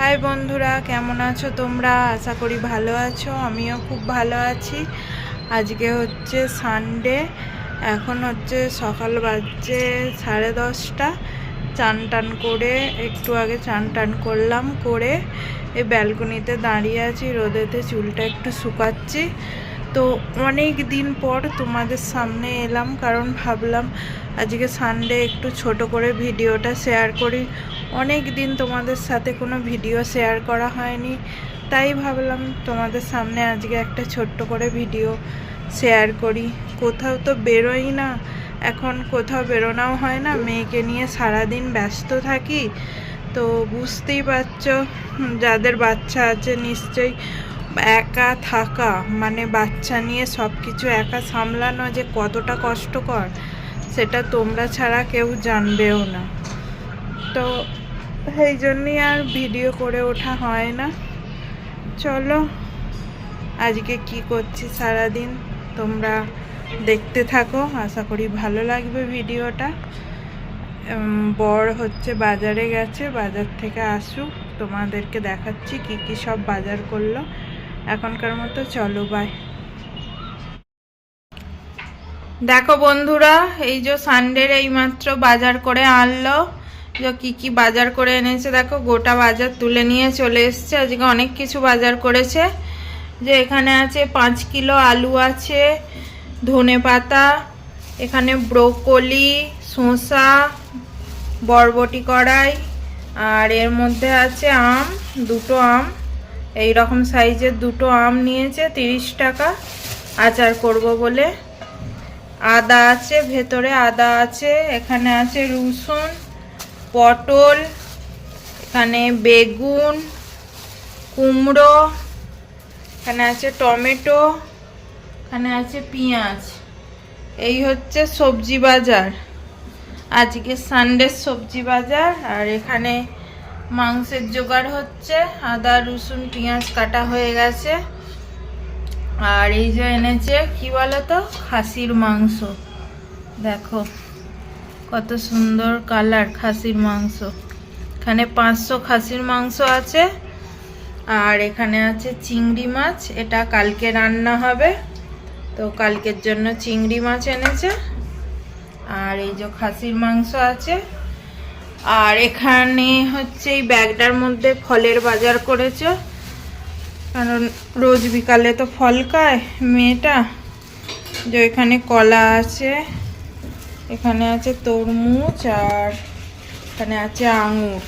High বন্ধুরা, কেমন আছো তোমরা? আশা করি ভালো আছো, আমিও খুব ভালো আছি। আজকে হচ্ছে সানডে এখন হচ্ছে সকাল বাজছে সাড়ে দশটা। চান টান করে, একটু আগে চান টান করলাম করে, এই ব্যালকনিতে দাঁড়িয়ে আছি, রোদেতে চুলটা একটু শুকাচ্ছি। তো অনেক দিন পর তোমাদের সামনে এলাম, কারণ ভাবলাম আজকে সানডে একটু ছোট করে ভিডিওটা শেয়ার করি। অনেক দিন তোমাদের সাথে কোনো ভিডিও শেয়ার করা হয়নি, তাই ভাবলাম তোমাদের সামনে আজকে একটা ছোট্ট করে ভিডিও শেয়ার করি। কোথাও তো বেরোই না, এখন কোথাও বেরোনাও হয় না, মেয়েকে নিয়ে সারাদিন ব্যস্ত থাকি। তো বুঝতেই পারছ, যাদের বাচ্চা আছে নিশ্চয়ই একা থাকা মানে বাচ্চা নিয়ে সব কিছু একা সামলানো যে কতটা কষ্টকর, সেটা তোমরা ছাড়া কেউ জানবেও না। তো সেই জন্যই আর ভিডিও করে ওঠা হয় না। চলো, আজকে কি করছি সারাদিন? তোমরা দেখতে থাকো, আশা করি ভালো লাগবে ভিডিওটা। বর হচ্ছে বাজারে গেছে, বাজার থেকে আসুক, তোমাদেরকে দেখাচ্ছি কি কি সব বাজার করল। এখনকার মতো চলো বাই দেখো বন্ধুরা, এই যে সানডের এইমাত্র বাজার করে আনলো। কি কি বাজার করে এনেছে, দেখো গোটা বাজার তুলে নিয়ে চলে এসছে। আজকে অনেক কিছু বাজার করেছে। যে এখানে আছে পাঁচ কিলো আলু আছে, ধনে পাতা, এখানে ব্রোকলি, শসা, বরবটি কড়াই, আর এর মধ্যে আছে আম, দুটো আম। এই রকম সাইজের দুটো আম নিয়েছে, তিরিশ টাকা আচার করব বলে। আদা আছে, ভেতরে আদা আছে, এখানে আছে রসুন পটল, এখানে বেগুন, কুমড়ো, এখানে আছে টমেটো, এখানে আছে পেঁয়াজ। এই হচ্ছে সবজি বাজার। আজকে সানডে সবজি বাজার, আর এখানে মাংসের জোগাড় হচ্ছে। আদা, রসুন, পেঁয়াজ কাটা হয়ে গেছে। আর এই যে এনেছে, কি বলো তো খাসির মাংস। দেখো। কত সুন্দর কালার খাসির মাংস। এখানে পাঁচশো খাসির মাংস আছে, আর এখানে আছে চিংড়ি মাছ, এটা কালকে রান্না হবে। তো কালকের জন্য চিংড়ি মাছ এনেছে, আর এই যে খাসির মাংস আছে। আর এখানে হচ্ছে এই ব্যাগটার মধ্যে ফলের বাজার করেছে, কারণ রোজ বিকালে তো ফল খায় মেয়েটা। যে এখানে কলা আছে এখানে আছে তরমুজ আর এখানে আছে আঙুর।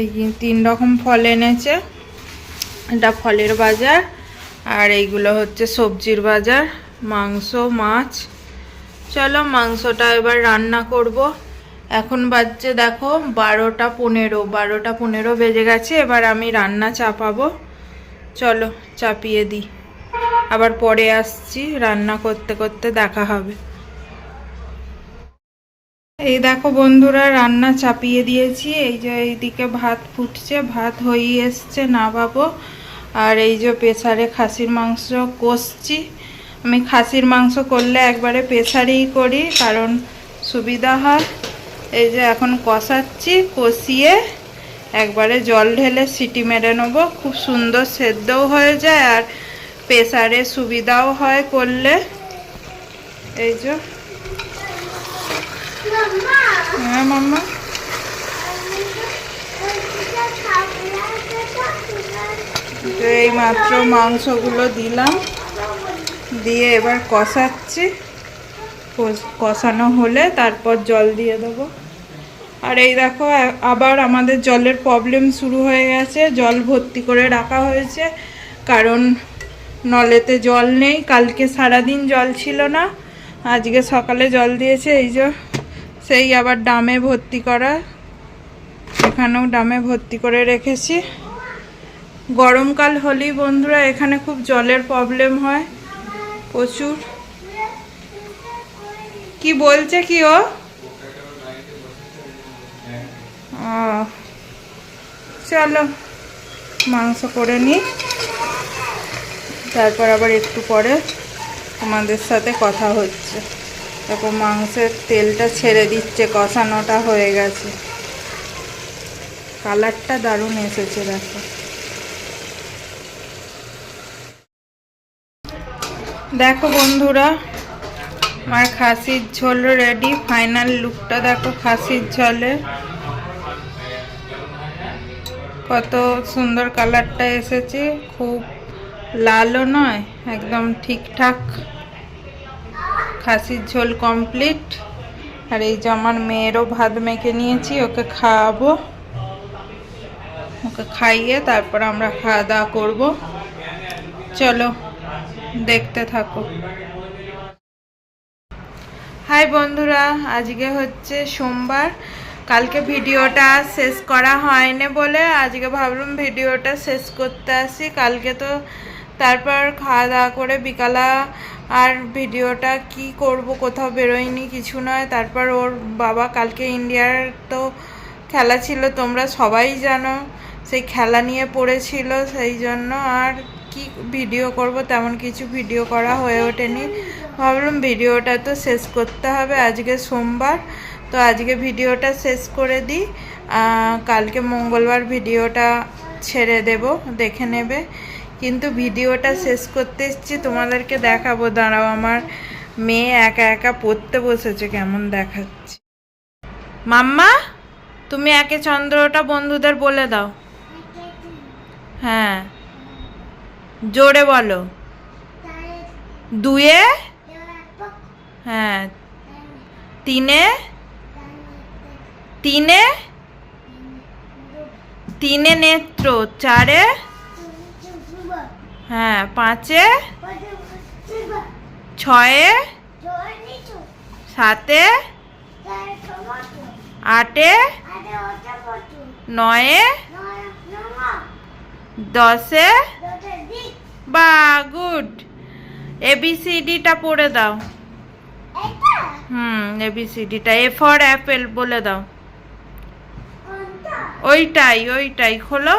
এই তিন রকম ফল এনেছে। এটা ফলের বাজার আর এইগুলো হচ্ছে সবজির বাজার, মাংস, মাছ। চলো মাংসটা এবার রান্না করব। এখন বাজছে দেখো বারোটা পনেরো বারোটা পনেরো বেজে গেছে, এবার আমি রান্না চাপাবো। চলো চাপিয়ে দিই। আবার পরে আসছি, রান্না করতে করতে দেখা হবে। এই দেখো বন্ধুরা, রান্না চাপিয়ে দিয়েছি। এই যে এইদিকে ভাত ফুটছে, ভাত হয়ে এসছে না পাবো আর এই যে প্রেসারে খাসির মাংস কষছি। আমি খাসির মাংস করলে একবারে প্রেসারেই করি, কারণ সুবিধা হয়। এই যে এখন কষাচ্ছি, কষিয়ে একবারে জল ঢেলে সিটি মেরে নেব। খুব সুন্দর সেদ্ধও হয়ে যায় আর প্রেসারে সুবিধাও হয় করলে। এই যে হ্যাঁ মাম্মা। এই মাত্র মাংসগুলো দিলাম। দিয়ে এবার কষাচ্ছি। কষ- কষানো হলে তারপর জল দিয়ে দেবো। আর এই দেখো আবার আমাদের জলের প্রবলেম শুরু হয়ে গেছে। জল ভর্তি করে রাখা হয়েছে। কারণ নলেতে জল নেই। কালকে সারাদিন জল ছিল না। আজকে সকালে জল দিয়েছে। এই যে সেই আবার ডামে ভর্তি করা। এখানেও ডামে ভর্তি করে রেখেছি। গরমকাল হলেই বন্ধুরা, এখানে খুব জলের প্রবলেম হয়। প্রচুর। কি বলছে কি ও? চলো, মাংস করে নিই তারপর আবার একটু পরে তোমাদের সাথে কথা হচ্ছে। তারপর মাংসের তেলটা ছেড়ে দিচ্ছে, কষানোটা হয়ে গেছে। কালারটা দারুণ এসেছে, দেখো। দেখো বন্ধুরা, আমার খাসির ঝোল রেডি ফাইনাল লুকটা দেখো খাসির ঝোলে। কত সুন্দর কালারটা এসেছে, খুব লালও নয়, একদম ঠিকঠাক। খাসির ঝোল কমপ্লিট আর এই যে আমার মেয়েরও ভাত মেখে নিয়েছি, ওকে খাওয়াবো। ওকে খাইয়ে তারপর আমরা খাওয়া দাওয়া করব। চলো, দেখতে থাকো। হাই বন্ধুরা, আজকে হচ্ছে সোমবার। কালকে ভিডিওটা শেষ করা হয়নি বলে আজকে ভাবলাম ভিডিওটা শেষ করতে আসি। কালকে তো তারপর খাওয়া দাওয়া করে বিকালা আর ভিডিওটা কি করব, কোথাও বেরোয়নি, কিছু নয়। তারপর ওর বাবা কালকে ইন্ডিয়ার তো খেলা ছিল, তোমরা সবাই জানো, সেই খেলা নিয়ে পড়েছিল, সেই জন্য আর কি ভিডিও করব, তেমন কিছু ভিডিও করা হয়ে ওঠেনি। ভাবলাম ভিডিওটা তো শেষ করতে হবে, আজকে সোমবার, তো আজকে ভিডিওটা শেষ করে দিই। কালকে মঙ্গলবার ভিডিওটা ছেড়ে দেব, দেখে নেবে। কিন্তু ভিডিওটা শেষ করতে এসেছি। তোমাদেরকে দেখাবো। দাঁড়াও, আমার মেয়ে একা একা পড়তে বসেছে, কেমন দেখাচ্ছে। মাম্মা, তুমি একে চন্দ্রটা বন্ধুদের বলে দাও। হ্যাঁ জোরে বলো। দুয়ে? হ্যাঁ তিনে? তিনে? তিনে নেত্র, চারে? হ্যাঁ পাঁচে? ছয়ে? সাতে? আটে? নয়ে? দশে? বা গুড। এবিসিডিটা পড়ে দাও। হুম এবিসিডিটা এ ফর অ্যাপেল বলে দাও। ওইটাই ওইটাই। খোলো।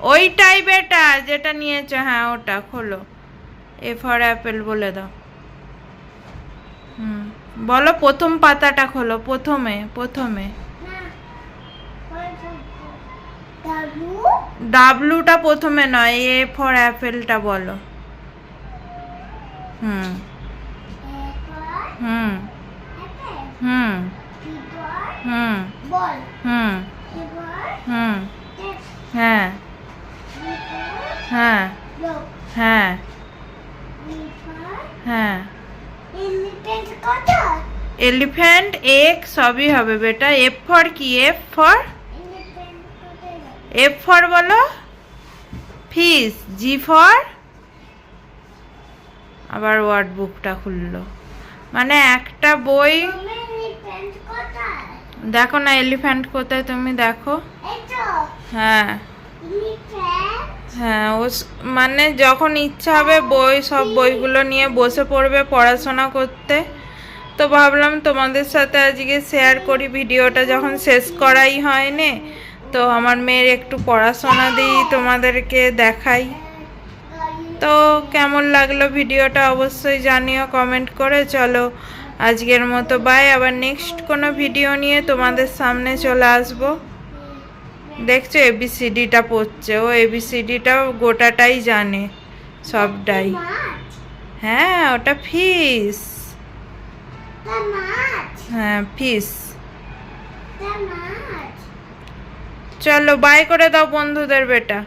ওইটাই বেটা যেটা নিয়েছো হ্যাঁ ওটা খোলো। এ ফর অ্যাপেল বলে দাও। হুম বলো প্রথম পাতাটা খোলো প্রথমে প্রথমে। ডাবলুটা প্রথমে নয় এ ফর অ্যাপেলটা বলো। হুম। হুম। হুম। হুম। হুম। হ্যাঁ। হ্যাঁ। হ্যাঁ। এলিফ্যান্ট এক সবই হবে বেটা। এফ ফর কি? এফ ফর এফ ফর বলো? ফিস জি ফর আবার ওয়ার্ড বুকটা খুললো। মানে একটা বই দেখো না এলিফ্যান্ট কোথায় তুমি দেখো। হ্যাঁ। হ্যাঁ ও মানে যখন ইচ্ছা হবে বই, সব বইগুলো নিয়ে বসে পড়বে পড়াশোনা করতে। তো ভাবলাম তোমাদের সাথে আজকে শেয়ার করি, ভিডিওটা যখন শেষ করাই হয়নি, তো আমার মেয়ের একটু পড়াশোনা দিই, তোমাদেরকে দেখাই। তো কেমন লাগল ভিডিওটা অবশ্যই জানিও কমেন্ট করে। চলো, আজকের মতো বাই আবার নেক্সট কোনো ভিডিও নিয়ে তোমাদের সামনে চলে আসব। দেখছ এবিসিডিটা পড়ছে। ও এবিসিডিটা গোটাটাই জানে, সবটাই। হ্যাঁ ওটা ফিস। হ্যাঁ ফিস। চলো, বাই করে দাও বন্ধুদের বেটা।